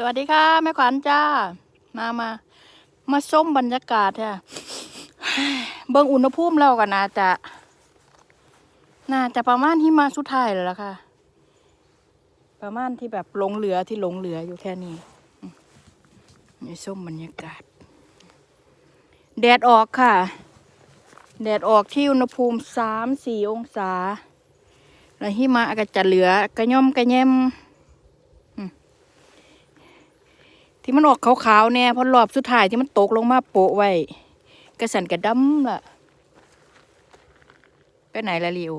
สวัสดีค่ะแม่ขวัญจ้า มามามาส้มบรรยากาศค่ะเบิ่งอุณหภูมิแล้วกันน่าจะน่าจะประมาณหิมะสุดท้ายแล้วล่ะค่ะ ประมาณที่แบบหลงเหลือที่หลงเหลืออยู่แค่นี้นี่ส้มบรรยากาศ แดดออกค่ะ แดดออกที่อุณหภูมิสามสี่องศา แล้วหิมะก็จะเหลือกระย่อมกระแยม ที่มันออกขาวๆเนี่ยเพอรอบสุดท้ายที่มันตกลงมาโปะไว้กระสันกระดำล่ะ ไปไหนละลิโอ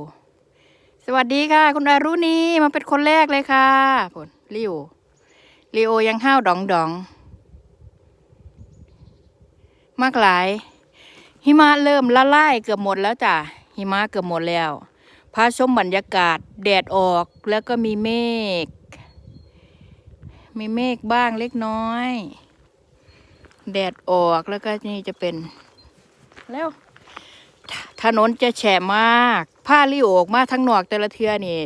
สวัสดีค่ะ คุณอารุณีมาเป็นคนแรกเลยค่ะผลลิโอลิโอยังห้าวดองดองๆมากหลาย หิมะเริ่มละลายเกือบหมดแล้วจ้ะหิมะเกือบหมดแล้วพาชมบรรยากาศแดดออกแล้วก็มีเมฆ มีเมฆบ้างเล็กน้อย แดดออกแล้วก็นี่จะเป็น แล้ว ถนนจะแฉะมาก ผ้าลี่โอกมาทั้งนอกแต่ละเทือนี่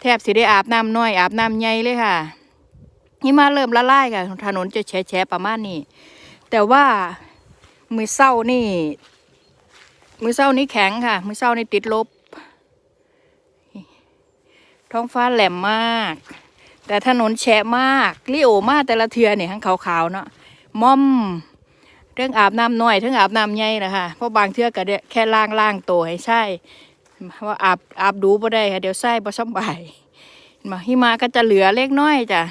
แทบสิได้อาบน้ำน้อย อาบน้ำใหญ่เลยค่ะนี่มาเริ่มละลายค่ะ ถนนจะแฉะแฉะประมาณนี้ แต่ว่ามือเศร้านี่ มือเศร้านี่แข็งค่ะ มือเศร้านี่ติดลบ ท้องฟ้าแหลมมาก แต่ถนนแฉะมากลิโอมาแต่ละเทือเนี่ยทั้งขาวๆเนาะม่อมเรื่องอาบน้ำน้อยเรื่องอาบน้ำใหญ่นะคะเพราะบางเทือก็แค่ล่างล่างตัวให้ใช่ว่าอาบอาบดูบ่ได้ค่ะเดี๋ยวไส้บ่สำบายมาหิมะก็จะเหลือเล็กน้อยจ้ะ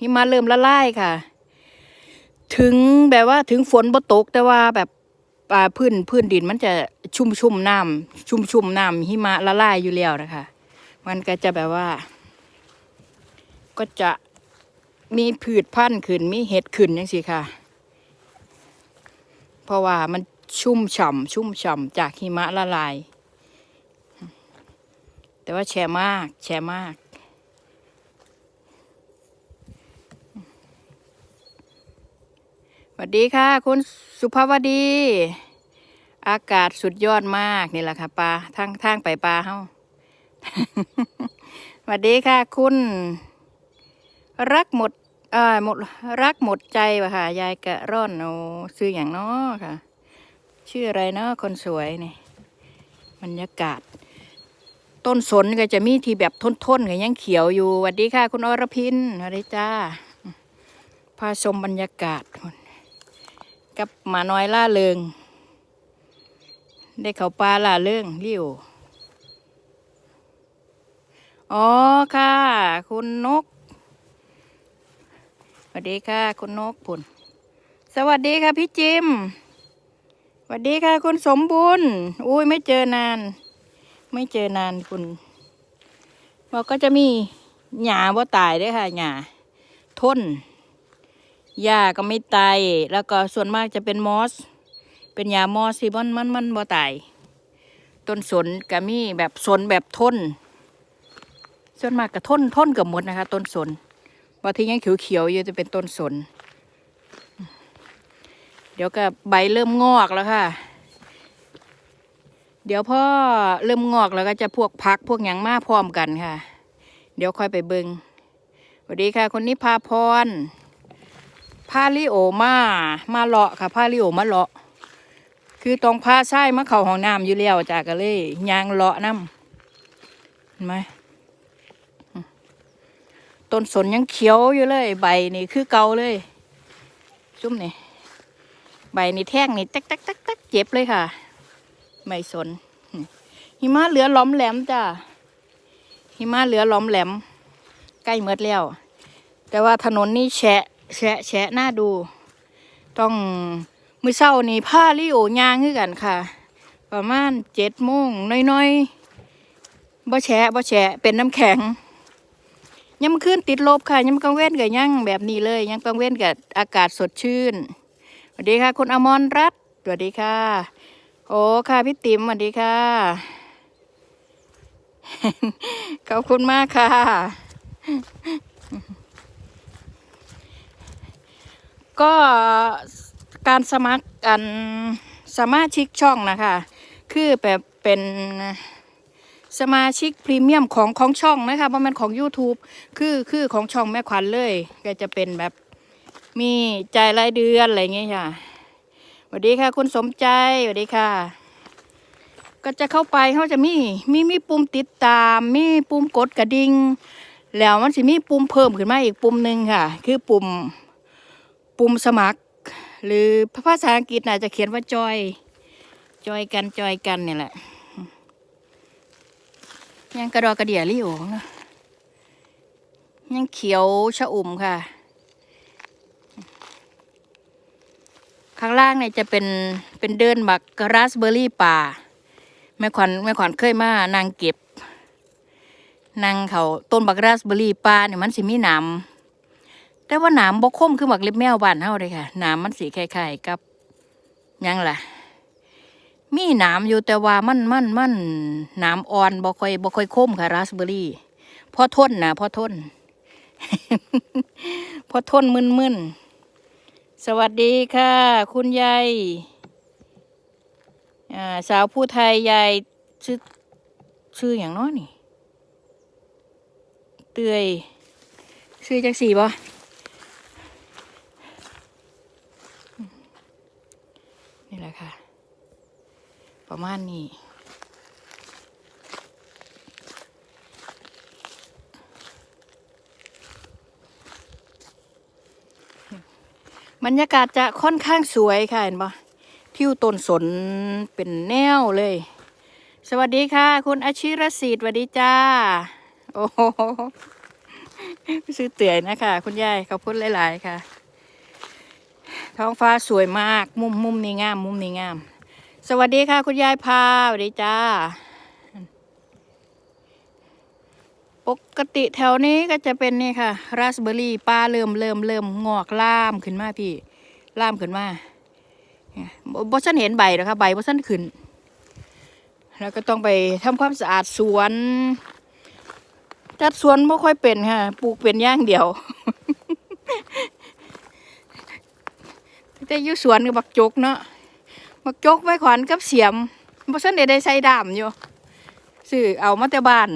หิมะเริ่มละลายค่ะ ถึงแบบว่าถึงฝนบ่ตกแต่ว่าแบบพื้นพื้นดินมันจะชุ่มชุ่มน้ำชุ่มชุ่มน้ำหิมะละลายอยู่แล้วนะคะ มันก็จะแบบว่า ก็จะมีผืดพันธุ์ขึ้นมีเห็ดขึ้นยังสิค่ะ เพราะว่ามันชุ่มฉ่ำชุ่มฉ่ำจากหิมะละลาย แต่ว่าแฉะมากแฉะมาก สวัสดีค่ะ คุณสุภาวดี อากาศสุดยอดมากนี่แหละค่ะปลาทางทางไปปลาเฮ้าสวัสดีค่ะคุณ รักหมดอ่อหมดรักหมดใจว่ะค่ะ ยายกะร่อนโอ้ชื่ออย่างน้อค่ะ ชื่ออะไรเนาะคนสวยนี่บรรยากาศ ต้นสนก็จะมีที่แบบท้นๆก็ยังเขียวอยู่สวัสดีค่ะ คุณอรพินสวัสดีจ้าพาชมบรรยากาศกับหมาน้อยล่าเริง ได้เขาปลาล่าเริงริ้วอ๋อค่ะ คุณนก สวัสดีค่ะคุณนกผุนสวัสดีค่ะพี่จิมสวัสดีค่ะคุณสมบุญอุ้ยไม่เจอนาน ไม่เจอนานคุณเราก็จะมีหญ้าบ่าตายด้วยค่ะหญ้าทนหญ้าก็ไม่ตายแล้วก็ส่วนมากจะเป็นมอส เป็นหญ้ามอสที่มันมันมันบ่ตายต้นสนก็มีแบบสนแบบทน ส่วนมากก็ทนทนเกือบหมดนะคะ ต้นสน บางทียังเขียวๆอยู่จะเป็นต้นสน เดี๋ยวก็ใบเริ่มงอกแล้วค่ะ เดี๋ยวพ่อเริ่มงอกแล้วก็จะพวกพักพวกหยังมาพร้อมกันค่ะ เดี๋ยวค่อยไปเบิงสวัสดีค่ะ คนนี้พาพรพาลิโอมามาเลาะค่ะพาลิโอมาเลาะ คือตรงพาใช่มาเขาห้องน้ำอยู่แล้วจ้าก็เลยยางเลาะน้ำเห็นไหม ต้นสนยังเขียวอยู่เลย ใบนี่คือเก่าเลยซุ่มนี่ใบนี่แท่งนี่ตักตักตักตักเจ็บเลยค่ะ ไม่สน หิมะเหลือล้อมแหลมจ้ะหิมะเหลือล้อมแหลม ใกล้เมดแล้ว แต่ว่าถนนนี่แฉะแฉะแฉะหน้าดู ต้องมือเศร้านี่ผ้าลิโอยางคือกันค่ะ ประมาณเจ็ดโมงน้อยๆบ่แฉะบ่แฉะเป็นน้ำแข็ง ยังมาขึ้นติดลบค่ะยังกลางเว้นกับยังแบบนี้เลย ยังกลางเว้นกับอากาศสดชื่นสวัสดีค่ะ คุณอมรรัตน์สวัสดีค่ะ โอ้ค่ะพี่ติ๋มสวัสดีค่ะขอบคุณมากค่ะ ก็การสมัครกันสมาชิกช่องนะคะ คือแบบเป็น สมาชิกพรีเมียมของของช่องนะคะเพราะมันของ YouTube คือคือของช่องแม่ขวัญเลย ก็จะเป็นแบบมีจ่ายรายเดือนอะไรอย่างเงี้ยค่ะสวัสดีค่ะ คุณสมใจสวัสดีค่ะ ก็จะเข้าไปเขาจะมีมีมีปุ่มติดตาม มีปุ่มกดกระดิ่งแล้วมันสิมีปุ่มเพิ่มขึ้นมาอีกปุ่มหนึ่งค่ะ คือปุ่มปุ่มสมัคร หรือภาษาอังกฤษน่าจะเขียนว่าจอย จอยกันจอยกันเนี่ยแหละ ยังกระดอกระเดี่ยลี่โอนะยังเขียวชะอุ่มค่ะ ข้างล่างเนี่ยจะเป็นเป็นเดินบักราสเบอร์รี่ป่าแม่ขวัญแม่ขวัญเคยมานางเก็บนางเขาต้นบักราสเบอร์รี่ป่าเนี่ยมันสิมีหนามแต่ว่าหนามบกคมคือบักเล็บแมวบ้านเฮาเลยค่ะหนามมันสีคล้ายๆกับยังล่ะ มีหนามอยู่แต่ว่ามันมันมันหนามอ่อนบ่ค่อยบ่ค่อยคมค่ะราสเบอร์รี่ พอทนนะพอทน พอทนมึนมึนสวัสดีค่ะ คุณยายสาวผู้ไทยยายชื่อชื่ออย่างน้อนี่ เตยชื่อจักสีบ่นี่แหละค่ะ ประมาณนี้บรรยากาศจะค่อนข้างสวยค่ะเห็นปะทิวต้นสนเป็นแนวเลย สวัสดีค่ะ คุณอาชิรศิษฐ์สวัสดีจ้า โอ้โหซื้อเตื่อยนะคะ คุณยายขอบคุณหลาย ๆ ค่ะ ท้องฟ้าสวยมาก มุมมุมนี้งาม มุมนี้งาม สวัสดีค่ะ คุณยายพาสวัสดีจ้า ปกติแถวนี้ก็จะเป็นนี่ค่ะ ราสเบอร์รี่ป้าเริ่มเริ่มเริ่มงอกล่ามขึ้นมาพี่ล่ามขึ้นมาบ่บ่ฉันเห็นใบหรอกค่ะใบบ่ฉันขึ้น แล้วก็ต้องไปทำความสะอาดสวน จัดสวนไม่ค่อยเป็นค่ะ ปลูกเป็นย่างเดียวแต่ยู่สวนกับบักจกเนาะักจกไว้ขวานกับเสียมบ่ซันได้ได้ใส่ดามอยู่ซื้อเอามาแต่บ้าน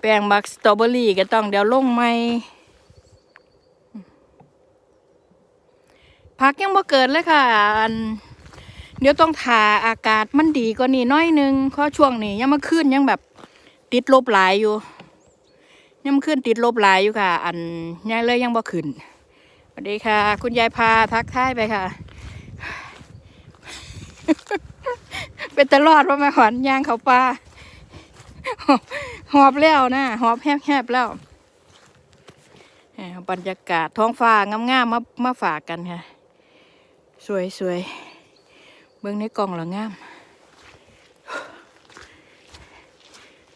แปลงบักสตรอเบอรี่ก็ต้องเดี๋ยวลงใหม่พักยังบ่เกิดเลยค่ะอันเดี๋ยวต้องทาอากาศมันดีกว่านี้น้อยนึงเพราะช่วงนี้ยังมาขึ้นยังแบบติดลบหลายอยู่ยังขึ้นติดลบหลายอยู่ค่ะ อันยังเลยยังบ่ขึ้น วัสดีค่ะ คุณยายพาทักทายไปค่ะ เป็นตลอดว่าแม่ขวัญยางเขาปลาหอบแล้วนะหอบแหบๆแล้วบรรยากาศท้องฟ้างามๆมามาฝากกันค่ะ สวยๆเบื้องในกล่องและงาม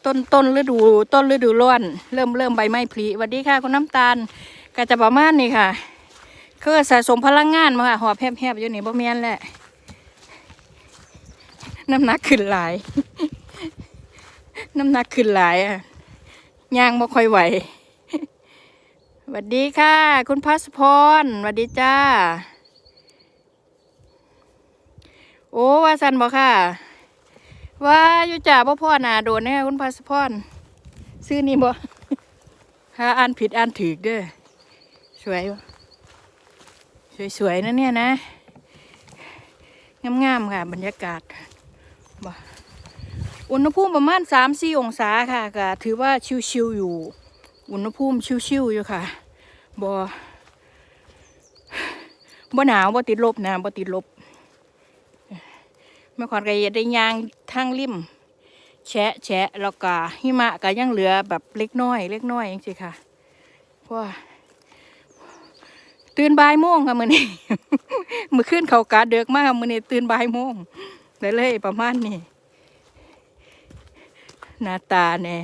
ต้นต้นฤดู ต้นฤดูร้อน เริ่มเริ่มใบไม้ผลิสวัสดีค่ะ คุณน้ำตาลก็จะประมาณนี้ค่ะ คือสะสมพลังงานมาค่ะหอบแหบๆอยู่นี่บ่แม่นแหละ น้ำหนักขึ้นหลาย น้ำหนักขึ้นหลายอะย่างบ่ค่อยไหวสวัสดีค่ะ คุณพัสพรสวัสดีจ้า โอ้ว่าสันบอกค่ะ ว่าอยู่จ่าพ่อพ่อนาโดนแน่คุณพัสพรซื้อนี่บ่ถ้าอ่านผิดอ่านถูกเด้อสวยบ่ สวยๆนะเนี่ยนะ งามๆค่ะ บรรยากาศอุณหภูมิประมาณสามสี่องศาค่ะก็ถือว่าชิวๆอยู่ อุณหภูมิชิวๆอยู่ค่ะบ่บ่หนาวบ่ติดลบนะบ่ติดลบเมื่อก่อนก็ได้ยางทางริมแฉะแฉะแล้วก็หิมะก็ยังเหลือแบบเล็กน้อย เล็กน้อยจริงๆค่ะเพราะว่า ตื่นบ่ายโมงค่ะมื้อนี้มื้อคืนเขากาเดือกมากมื้อนี้ตื่นบ่ายโมงเลยเลยประมาณนี้หน้าตาเนี่ย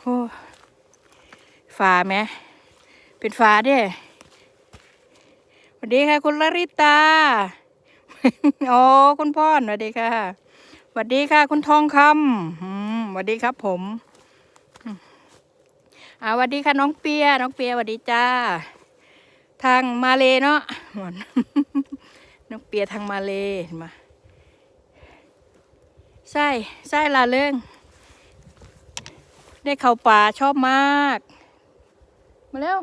โอ้ฟ้าไหมเป็นฟ้าเด้สวัสดีค่ะ คุณลริตาอ๋อคุณพ่อสวัสดีค่ะสวัสดีค่ะ คุณทองคำอืมสวัสดีครับผมอืมอ่าสวัสดีค่ะน้องเปีย น้องเปียสวัสดีจ้า ทางมาเลเนาะหมอนน้องเปียทางมาเลเห็นมาใช่ใช่ลาเริงได้เข้าป่าชอบมาก มาเร็ว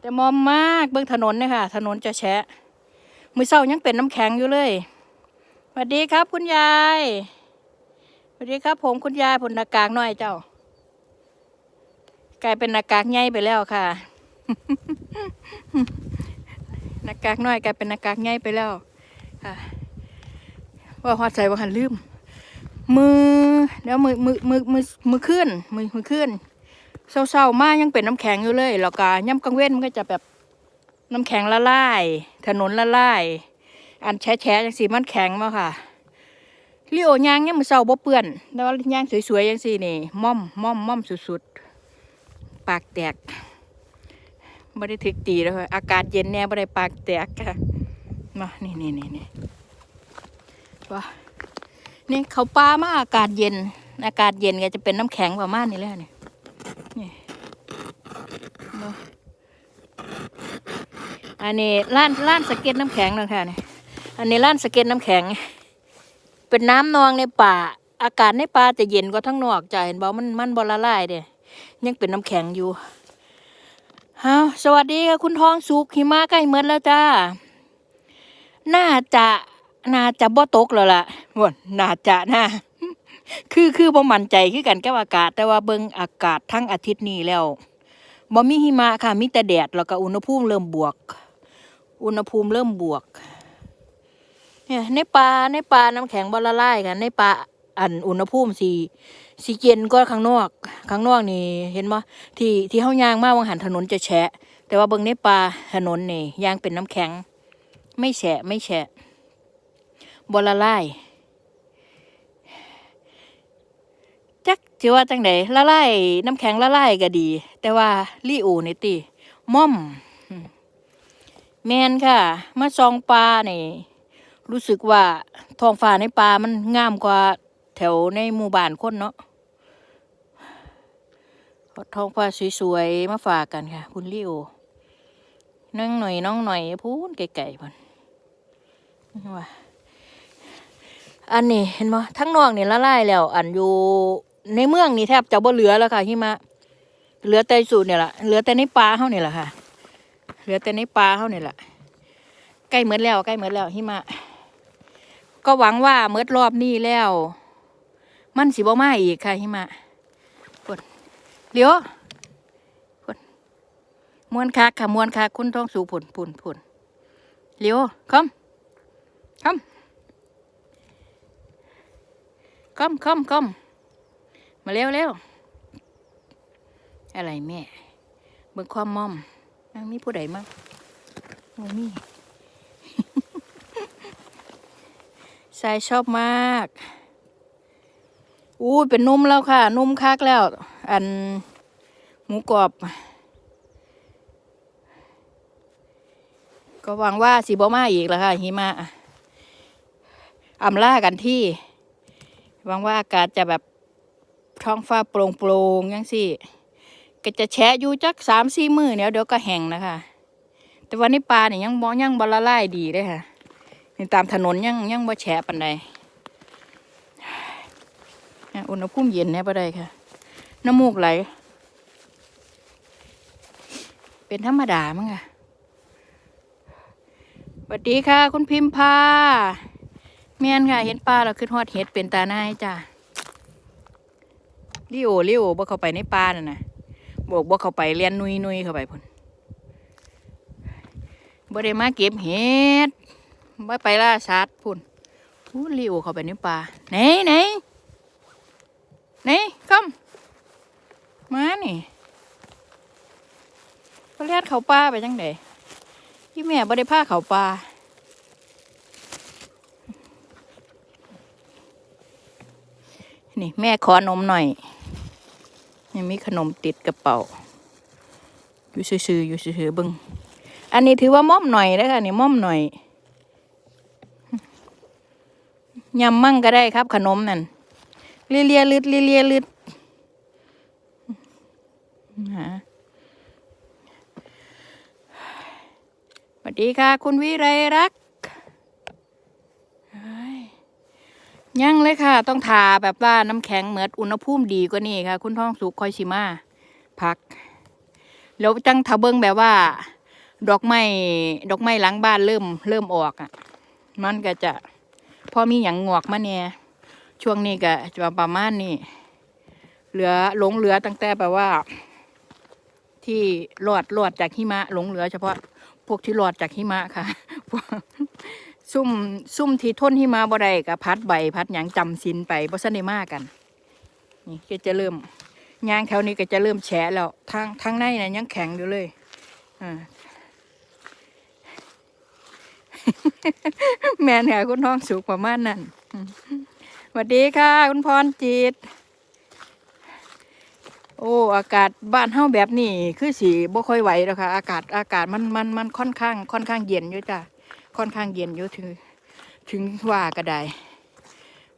แต่มอมมากเบื้องถนนเนี่ยค่ะ ถนนจะแฉะ มือเศร้ายังเป็นน้ำแข็งอยู่เลยสวัสดีครับคุณยายสวัสดีครับ ผมคุณยายผลนากากน่อยเจ้ากลายเป็นนากากใหญ่ไปแล้วค่ะ หน้ากากน้อยกลายเป็นหน้ากากใหญ่ไปแล้วค่ะว่าฮอดใส่ว่าหันลืม มือเดี๋ยวมือมือมือมือมือขึ้นมือมือขึ้นเศร้าๆมากยังเป็นน้ำแข็งอยู่เลยแล้วก็ย่ำกลางเว้นมันก็จะแบบน้ำแข็งละลาย ถนนละลาย อันแฉะแฉะจังสีมันแข็งมาค่ะลิโอยางเนี่ยมือเศร้าบ่เปื้อนแต่ว่ายางสวยๆจังสีนี่ม่อมม่อมม่อมสุดๆ ปากแตก ไม่ได้ถึกตีแล้วค่ะอากาศเย็นแน่ไม่ได้ปากแตกค่ะมานี่นี่นี่นี่ว่านี่เขาปลามาอากาศเย็น อากาศเย็นก็จะเป็นน้ำแข็งประมาณนี้แหละนี่นี่เนาะอันนี้ร้านร้านสเก็ตน้ำแข็งนะคะนี่อันนี้ร้านสเก็ตน้ำแข็ง เป็นน้ำนองในป่า อากาศในป่าจะเย็นกว่าทั้งนอกจะเห็นบอกมันมันบอละลายเด้ยังเป็นน้ำแข็งอยู่ ฮาสวัสดีค่ะคุณทองสุกหิมะใกล้เมืดแล้วจ้า น่าจะน่าจะบ่ตกแล้วล่ะว่นน่าจะนะคือคือบ่มั่นใจคือกันกับอากาศ แต่ว่าเบิ่งอากาศทั้งอาทิตย์นี้แล้วบ่มีหิมะค่ะมีแต่แดดแล้วก็อุณหภูมิเริ่มบวก อุณหภูมิเริ่มบวกเนี่ยในปลาในปลาน้ำแข็งบ่ละลายกันในปลาอันอุณหภูมิสี่ สีเย็นก็ข้างนอก ข้างนอกนี่เห็นบ่ที่ที่เฮายางมาวังหันถนนจะแฉะ แต่ว่าเบิ่งในปลาถนนนี่ยางเป็นน้ำแข็ง ไม่แฉะไม่แฉะบ่ละลายจักสิว่าจังไดละลายน้ำแข็งละลายก็ดี แต่ว่าลีโอนี่ติม่อม แมนค่ะ มาซองปลานี่รู้สึกว่าท้องฟ้าในป่ามันงามกว่าแถวในหมู่บ้านคนเนาะ ท้องฟ้าสวยๆ มาฝากกันค่ะ คุณลิโอนั่งหน่อยน้องหน่อยพูนไก่ๆพันว่าอันนี้เห็นไหมทั้งนอกนี่ละลายแล้ว อันอยู่ในเมืองนี่แทบจะบ่เหลือแล้วค่ะหิมะ เหลือแต่สูตรเนี่ยแหละเหลือแต่ในป่าเฮานี่แหละค่ะ เหลือแต่ในป่าเฮานี่แหละใกล้เหมือนแล้วใกล้เหมือนแล้วหิมะ ก็หวังว่าเมื่อรอบนี้แล้ว มันสิบ่มาอีกค่ะหิมะ เดี๋ยวปดมวนคักค่ะมวนคักคุณท้องสูผุนผุนผุนเดี๋ยวคอมคอมคอมคอมคอมมาเร็วเร็วอะไรแม่เบิ่งความมอมยังมีผู้ใดมั้งโอ้มีชายชอบมาก อู้ยเป็นนุ่มแล้วค่ะ นุ่มคักแล้ว อันหมูกรอบ ก็หวังว่าสีบมาอีกแล้วค่ะหิมะอำล่ากันที่หวังว่าอากาศจะแบบท้องฟ้าโปร่งโปร่งๆยังสิก็จะแฉะอยู่จักสามสี่มือเดี๋ยเดี๋ยวก็แห้งนะคะ แต่วันนี้ปลาเนี่ยยังบอยังบละลายดีเลยค่ะนี่ตามถนนยังยังบ่แฉะปันใด อุณหภูมิเย็นแน่ปะได้ค่ะ น้ำมูกไหล เป็นธรรมดามั้งค่ะสวัสดีค่ะ คุณพิมพาเมียนค่ะ เห็นปลาเราขึ้นฮอดเห็ดเป็นตาหน้าจ้ะลิโอลิโอบ่เข้าไปในปลาน่ะนะบอกบ่เข้าไปเลียนนุยนุยเข้าไปพุ่นบ่ได้มาเก็บเห็ดไม่ไปล่าสัตว์พุ่นพูนลิวเข้าไปในป่าไหนไหน นี่คำมมานี่พเลียดเขาป่าไปจังไดที่แม่บ่ได้พาเขาป่านี่แม่ขอนมหน่อยยังมีขนมติดกระเป๋า อยู่ซื่อๆอยู่ซื่อๆบึงอันนี้ถือว่าม่อมหน่อยนะคะนี่ม่อมหน่อยยำมั่งก็ได้ครับขนมนั่น เลียเลียลืดเลียเลียลืดหาสวัสดีค่ะ คุณวิไรรักยังเลยค่ะ ต้องทาแบบว่าน้ำแข็งเหมือนอุณหภูมิดีกว่านี้ค่ะ คุณท้องสุกคอยชิมาพัก แล้วจังทาเบิ้งแบบว่า ดอกไม้ดอกไม้หลังบ้านเริ่ม เริ่มออกอะ มันก็จะพอมีอย่างงอกมาเนี่ย ช่วงนี้ก็จะประมาณนี้เหลือหลงเหลือตั้งแต่แบบว่า ที่รอดรอดจากหิมะหลงเหลือ เฉพาะพวกที่รอดจากหิมะค่ะซุ่มซุ่มที่ทนหิมะบ่ได้ก็พัดใบพัดหยังจำสินไปบ่ซันได้มากัน นี่ก็จะเริ่มยางแถวนี้ก็จะเริ่มแฉะแล้วทางทางในน่ะยังแข็งอยู่เลยอ่าแมนค่ะคุณท้องสุกประมาณนั้น สวัสดีค่ะ คุณพรจิต โอ้อากาศบ้านเฮาแบบนี้คือสีบ่ค่อยไหวแล้วค่ะ อากาศอากาศมันมันมันค่อนข้าง ค่อนข้างเย็นอยู่จ้ะค่อนข้างเย็นอยู่ถึง ถึงว่าก็ได้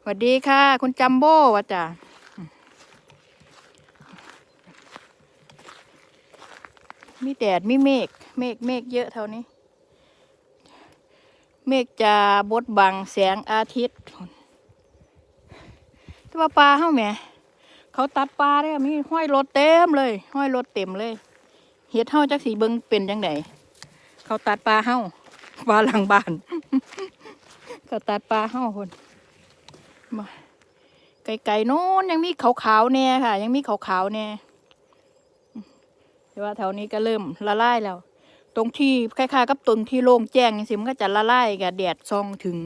สวัสดีค่ะ คุณจัมโบ้วะจ้ะมีแดดมีเมฆเมฆเมฆเยอะเท่านี้ เมฆจะบดบังแสงอาทิตย์ แต่ว่าปลาเฮาแหมเขาตัดปลาเนี่ยมีห้อยรถเต็มเลยห้อยรถเต็มเลยเฮ็ดเฮาจักสีเบิงเป็นจังไดเขาตัดปลาเฮาปลาหลังบ้านเขาตัดปลาเฮาคนมาไกลๆโน้นยังมีขาวๆแน่ค่ะ ยังมีขาวๆแน่แต่ว่าแถวนี้ก็เริ่มละลายแล้ว ตรงที่คล้ายๆกับตรงที่โล่งแจ้งสิมันก็จะละลายกับแดดซองถึง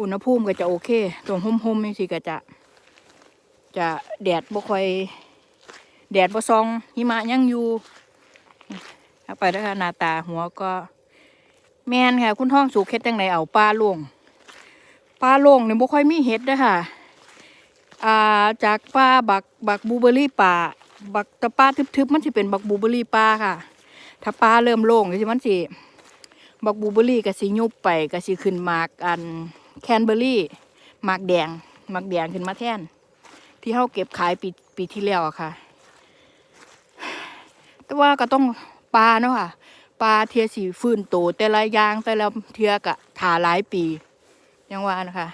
อุณหภูมิก็จะโอเค ตรงห่มๆนี่สิก็จะ จะแดดบ่ค่อย แดดบ่ซองหิมะยังอยู่เอาไปแล้วค่ะหน้าตาหัวก็ แมนค่ะ คุณท้องสูกเฮ็ดจังไดเอาปลาโล่งปลาโล่งเนี่ยบ่ค่อยมีเห็ดเด้อค่ะอ่าจากปลาบักบักบูเบอรี่ป่าบักตะปลาทึบๆมันสิเป็นบักบูเบอรี่ป่าค่ะ ถ้าปลาเริ่มโล่งก็สิมันสิบักบูเบอรี่ก็สิยุบไปก็สิขึ้นมากอันแคนเบอรี่หมากแดงหมากแดงขึ้นมาแท่น ที่เขาเก็บขายปีปีที่แล้วอะค่ะ แต่ว่าก็ต้องปลาเนาะค่ะปลาเทียสีฟื้นโตแต่ละย่างแต่ละเทียกะถาหลายปี ยังว่านะคะ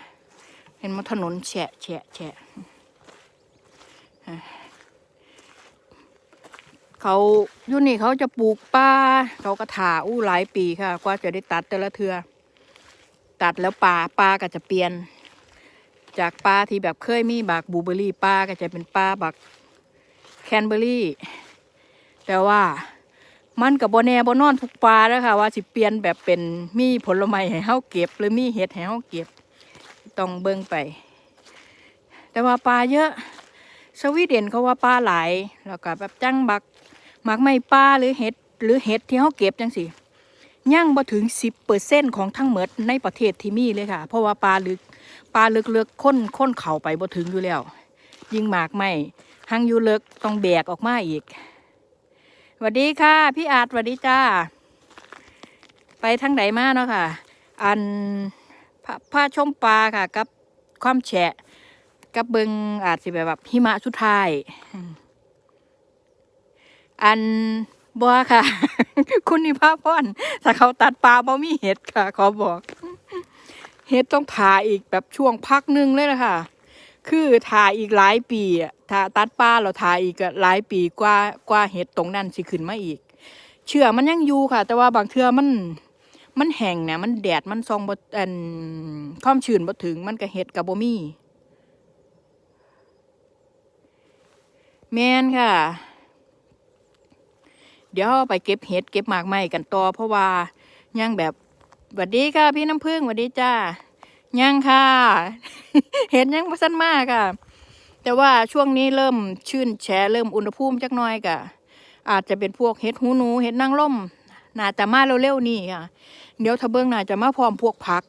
เห็นมันถนนแฉะแฉะแฉะเขาอยู่นี่เขาจะปลูกปลาเขาก็ถาอู้หลายปีค่ะ กว่าจะได้ตัดแต่ละเทือ ตัดแล้วปลาปลาก็จะเปลี่ยน จากปลาที่แบบเคยมีบักบูเบอรี่ปลาก็จะเป็นปลาบักแคนเบอรี่ แต่ว่ามันกับบแน่บนอนทุกปลาแล้วค่ะว่าสิเปลี่ยนแบบเป็นมีผลไม้ให้เฮาเก็บ หรือมีเห็ดให้เฮาเก็บต้องเบิ่งไป แต่ว่าปลาเยอะสวีเดนเขาว่าปลาหลายแล้วก็แบบจังบักหมักไม่ปลาหรือเห็ดหรือเห็ดที่เฮาเก็บจังสิย่างบ่ถึงสิบเปอร์เซ็นของทั้งหมดในประเทศที่มีเลยค่ะ เพราะว่าปลาลึก ปลาเลือกๆค้นค้นเข่าไปบ่ถึงอยู่แล้ว ยิ่งหมากไม่หังอยู่เลิกต้องแบกออกมาอีกสวัสดีค่ะ พี่อาจสวัสดีจ้า ไปทางไหนมาเนาะค่ะ อันผ้าชมปลาค่ะ กับความแฉะ กับเบิงอาจสิแบบแบบหิมะสุดท้าย อันบัวค่ะ คุณนิพาพรถ้าเขาตัดปลาบ่มีเห็ดค่ะ ขอบอก เฮ็ดต้องถ่าอีกแบบช่วงพักหนึงเลยนะคะคือถ่าอีกหลายปีอะถ้าตัดป้าเราถ่าอีกหลายปีกว่ากว่าเฮ็ดตรงนั้นสิขึ้นมาอีก เชื่อมันยังอยู่ค่ะ แต่ว่าบางเทื่อมันมันแห้งเนี่ยมันแดดมันซองบ่อันความชื้นบ่ถึงมันก็เฮ็ดกับบ่มีแมนค่ะ เดี๋ยวไปเก็บเห็ดเก็บหมากไม้กันต่อเพราะว่ายังแบบ สวัสดีค่ะ พี่น้ำพึ่งสวัสดีจ้ายังค่ะ เห็นยังพัสันมากค่ะ แต่ว่าช่วงนี้เริ่มชื่นแฉเริ่มอุณหภูมิจักน้อยกะอาจจะเป็นพวกเห็ดหูหนูเห็ดนางร่มน่าจะมาเร็วๆนี่ค่ะ เดี๋ยวถ้าเบิ้งน่าจะมาพร้อมพวกผัก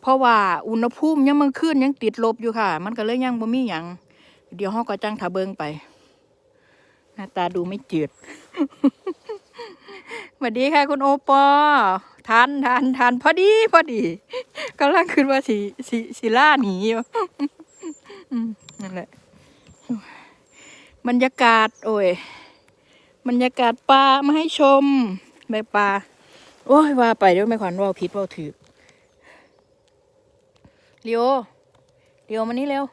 เพราะว่าอุณหภูมิยังมันขึ้นยังติดลบอยู่ค่ะ มันก็เลยยังบ่มีหยังเดี๋ยวเฮาก็จังถ้าเบิ้งไป หน้าตาดูไม่จืดสวัสดีค่ะ คุณโอปอ ทานทานทานพอดีพอดีกำลังคิดว่าสีสีสีล่าหนีอยู่นั่นแหละบรรยากาศ โอ้ยบรรยากาศปลามาให้ชมใบปลาโอ้ยว่าไปเดี๋ยวไม่ขวัญว่าผิดว่าถือเลียวเดี๋ยวมานี่เร็ว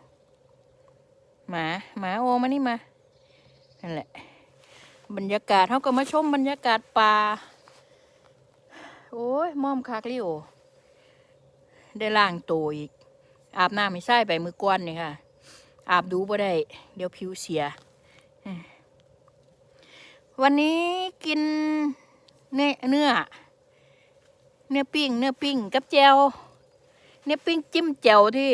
หมาหมาโอมานี่มานั่นแหละ บรรยากาศเขาก็มาชมบรรยากาศป่า โอ้ยม่อมคากลิโอได้ล่างตัวอีก อาบน้ำไม่ใช่ไปมือกวนนี่ค่ะ อาบดูบ่ได้ เดี๋ยวผิวเสีย วันนี้กินเนื้อเนื้อเนื้อปิ้งเนื้อปิ้งกับแจวเนื้อปิ้งจิ้มแจวที่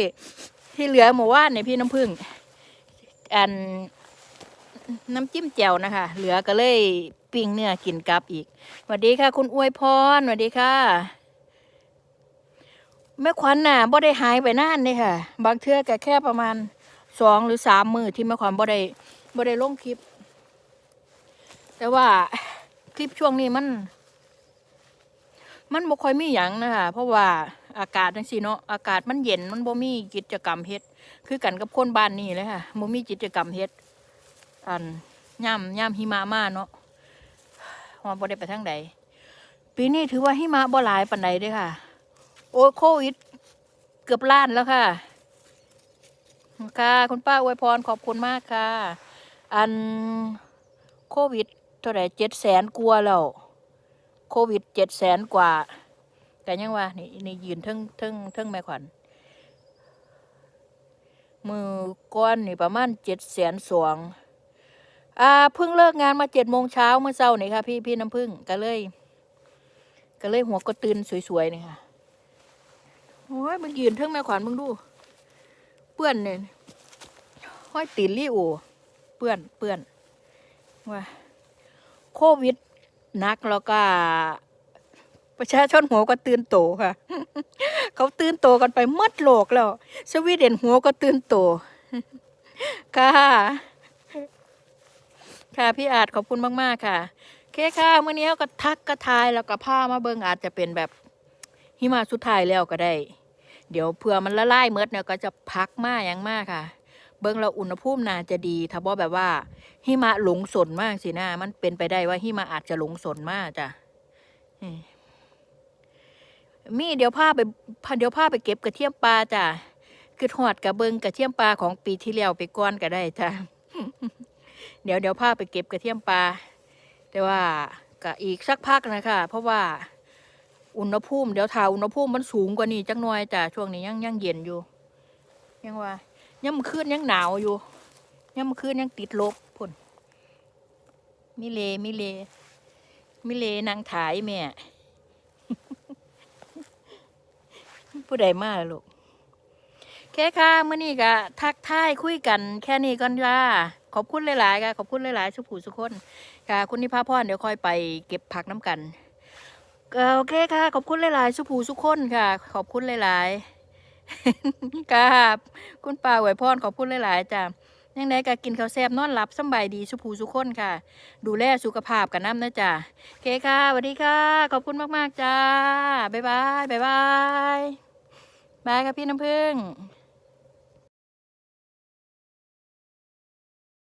ที่เหลือหมู่ว่านเนี่ยพี่น้ำผึ้งอันน้ำจิ้มแจวนะคะ เหลือก็เลยปิ้งเนื้อกินกับอีกสวัสดีค่ะ คุณอวยพรสวัสดีค่ะแม่ขวัญน่ะบ่ได้หายไปนานเลยค่ะ บางเทื่อก็แค่ประมาณสองหรือสามมือที่แม่ขวัญบ่ได้บ่ได้ลงคลิป แต่ว่าคลิปช่วงนี้มัน มันบ่ค่อยมีหยังนะคะเพราะว่าอากาศจังซี่เนาะอากาศมันเย็นมันบ่มีกิจกรรมเฮ็ดคือกันกับคนบ้านนี้เลยค่ะบ่มีกิจกรรมเฮ็ดอันย่ำย่ำหิมะมาเนาะ ว่าบ่ได้ไปทางใดปีนี้ถือว่าหิมะบ่หลายปานใดเด้อค่ะ โอ้โควิด เกือบล้านแล้วค่ะ ค่ะ คุณป้าอวยพรขอบคุณมากค่ะ อันโควิดเท่าไหร่เจ็ดแสนกว่าแล้วโควิดเจ็ดแสนกว่า แต่ยังว่า นี่นี่ยืนทึ่งทึ่งทึ่งแม่ขวัญมือก้อนนี่ประมาณเจ็ดแสนสอง อ่าเพิ่งเลิกงานมาเจ็ดโมงเช้าเมื่อเช้านี่ค่ะ พี่พี่น้ำพึ่งก็เลย ก็เลยหัวก็ตื่นสวยๆนี่ค่ะโอ้ยมันยืนเทิงแม่ขวัญมึงดู เปื้อนเนี่ยห้อยตีนรี่โอเปื้อนเปื้อนว่าโควิดนักแล้วก็ประชาชนหัวก็ตื่นโตค่ะ เขาตื่นโตกันไปหมดโลกแล้ว สวีเดนหัวก็ตื่นโตค่ะ ค่ะพี่อาจขอบคุณมากๆค่ะโอเคค่ะเมื่อนี้เขาก็ทักกระทายแล้วก็ผ้ามาเบิงอาจจะเป็นแบบหิมะสุดท้ายแล้วก็ได้ เดี๋ยวเผื่อมันละลายเมดเนี่ยก็จะพักมาอย่างมากค่ะ เบิงเราอุณหภูมิน่าจะดีถ้าบ่แบบว่าหิมะหลงสนมากสินะมันเป็นไปได้ว่าหิมะอาจจะหลงสนมากจ้ะมีเดี๋ยวพาไปเดี๋ยวพาไปเก็บกระเทียมปลาจ้ะคือหอดกระเบิงกระเทียมปลาของปีที่แล้วไปก้อนก็ได้จ้ะ เดี๋ยวเดี๋ยวพาไปเก็บกระเทียมปลา แต่ว่าก็อีกสักพักนะคะ เพราะว่าอุณหภูมิเดี๋ยวถ้าอุณหภูมิมันสูงกว่านี้จังหน่อยจ้ะช่วงนี้ยังยังเย็นอยู่ ยังว่ายังมอคืนยังหนาวอยู่ยังมอคืนยังติดลบพุ่นมิเลมิเลมิเลนางถ่ายแม่ผู้ใดมาล่ะลูกแค่ค่ะเมื่อนี้ก็ทักทายคุยกัน แค่นี้ก่อนจ้า ขอบคุณหลายๆค่ะขอบคุณหลายๆสุผูสุกคนค่ะคุณนิพาพรเดี๋ยวค่อยไปเก็บผักน้ำกันโอเคค่ะ ขอบคุณหลายๆสุผูสุกคนค่ะ ขอบคุณหลายๆครับคุณป้าไหวพรขอบคุณหลายๆจ้ายังไงก็กินข้าวแซ่บนอนหลับสบายดีสุผู้สุกคนค่ะ ดูแลสุขภาพกันน้ำนะจ้าโอเคค่ะสวัสดีค่ะ ขอบคุณมากๆจ้าบ๊ายบายบ๊ายบายบายค่ะพี่น้ำพึ่ง